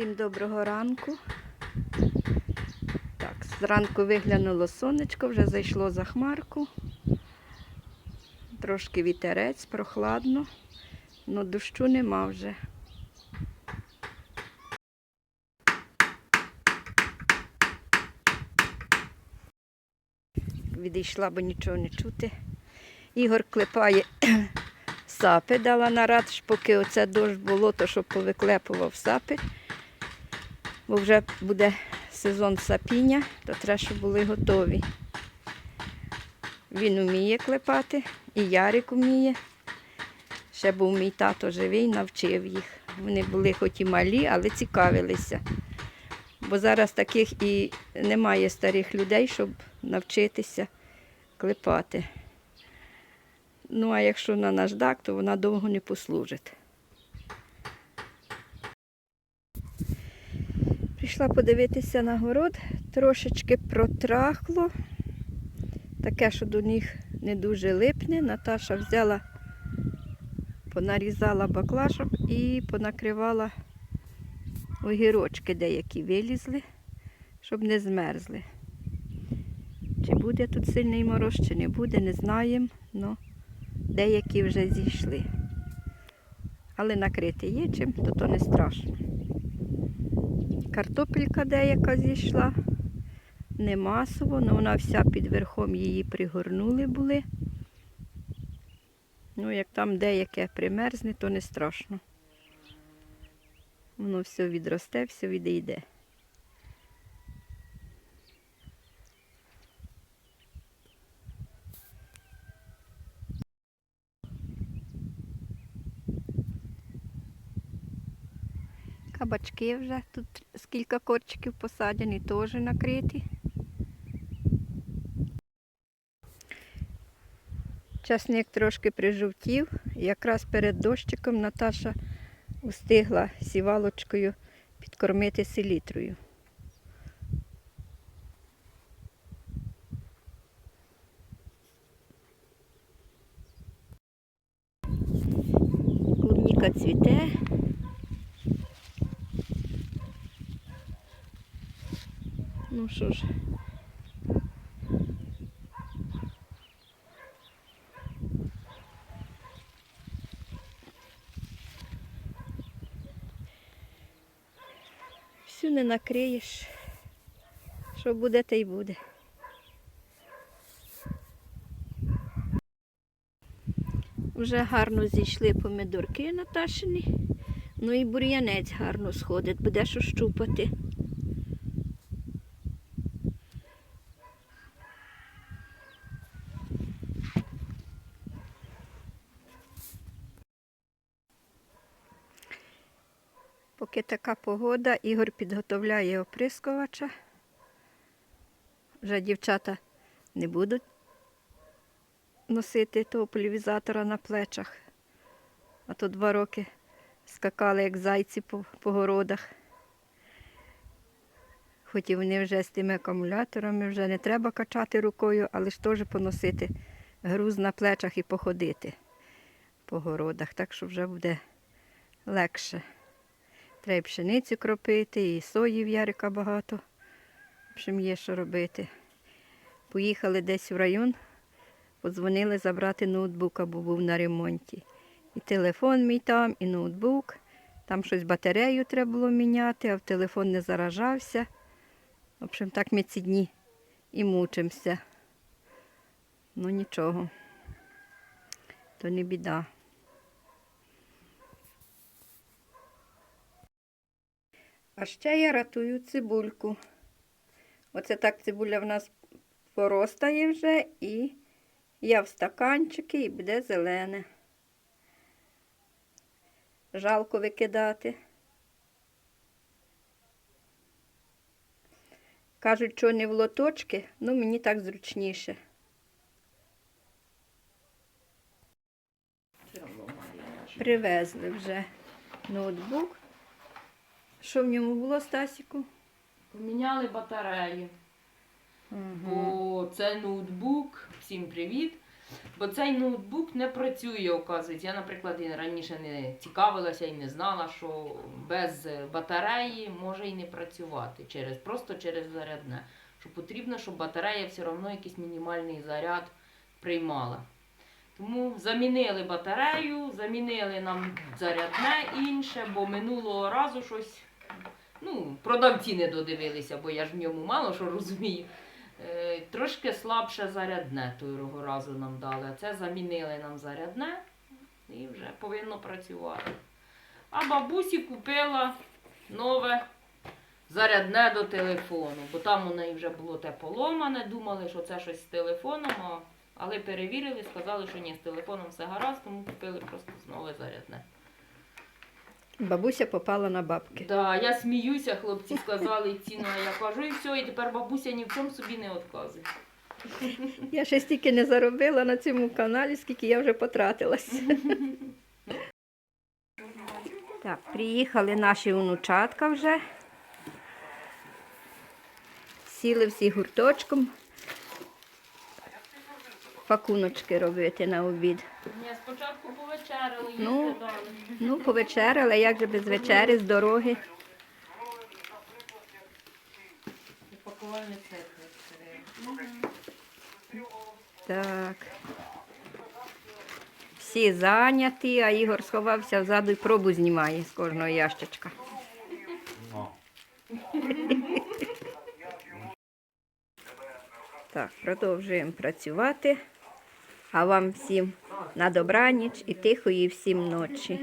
Всім доброго ранку. Так, зранку виглянуло сонечко, вже зайшло за хмарку. Трошки вітерець, прохладно, але дощу нема вже. Відійшла, бо нічого не чути. Ігор клепає сапи, дала нарад, поки оце дощ було, то щоб повиклепував сапи. Бо вже буде сезон сапіння, то треба, щоб були готові. Він вміє клепати, і Ярик вміє. Ще був мій тато живий, навчив їх. Вони були хоч і малі, але цікавилися. Бо зараз таких і немає старих людей, щоб навчитися клепати. Ну, а якщо на наждак, то вона довго не послужить. Прийшла подивитися на город, трошечки протрахло. Таке, що до них не дуже липне. Наташа взяла, понарізала баклажок і понакривала огірочки деякі вилізли, щоб не змерзли. Чи буде тут сильний мороз, чи не буде, не знаємо. Но деякі вже зійшли. Але накрити є чим, то то не страшно. Картопелька деяка зійшла, не масово, але вона вся під верхом її пригорнули були. Ну, як там деяке примерзне, то не страшно. Воно все відросте, все відійде. Кабачки вже тут з кілька корчиків посаджені, теж накриті. Часник трошки прижовтів. Якраз перед дощиком Наташа встигла сівалочкою підкормити селітрою. Ну що ж. Всю не накриєш. Що буде, те й буде. Вже гарно зійшли помидорки Наташині. Ну і бур'янець гарно сходить, буде що Поки така погода, Ігор підготовляє оприскувача. Вже дівчата не будуть носити того полівізатора на плечах. А то два роки скакали, як зайці по, по городах. Хоч і вони вже з тими акумуляторами, вже не треба качати рукою, але ж теж поносити груз на плечах і походити по городах. Так що вже буде легше. Треба пшеницю кропити, і сої в Ярика багато. В общем, є що робити. Поїхали десь в район, подзвонили забрати ноутбука, бо був на ремонті. І телефон мій там, і ноутбук. Там щось батарею треба було міняти, а в телефон не заражався. В общем, так ми ці дні і мучимося. Ну нічого. То не біда. А ще я ратую цибульку. Оце так цибуля в нас поростає вже і я в стаканчики і буде зелене. Жалко викидати. Кажуть, що не в лоточки, ну мені так зручніше. Привезли вже ноутбук. Що в ньому було, Стасіку? Поміняли батареї. Бо це ноутбук. Всім привіт. Бо цей ноутбук не працює, оказується. Я, наприклад, і раніше не цікавилася і не знала, що без батареї може і не працювати через, просто через зарядне. Що потрібно, щоб батарея все одно якийсь мінімальний заряд приймала. Тому замінили батарею, замінили нам зарядне інше, бо минулого разу щось. Ну, продавці не додивилися, бо я ж в ньому мало що розумію. Е, трошки слабше зарядне того разу нам дали. А це замінили нам зарядне і вже повинно працювати. А бабусі купила нове зарядне до телефону, бо там у неї вже було те поломане, думали, що це щось з телефоном, але перевірили, сказали, що ні, з телефоном все гаразд, тому купили просто нове зарядне. Бабуся попала на бабки. Да, я сміюся, хлопці сказали ціну, а я кажу, і все, і тепер бабуся ні в чому собі не відказує. Я ще стільки не заробила на цьому каналі, скільки я вже потратилась. Так, приїхали наші внучатка вже. Сіли всі гурточком. Пакуночки робити на обід. Спочатку повечеряли, Ну. Ну, повечеряли, як же без вечері з дороги. Так. Всі зайняті, а Ігор сховався взаду і пробу знімає з кожного ящичка. Так, продовжуємо працювати. А вам всім на добраніч і тихої всім ночі.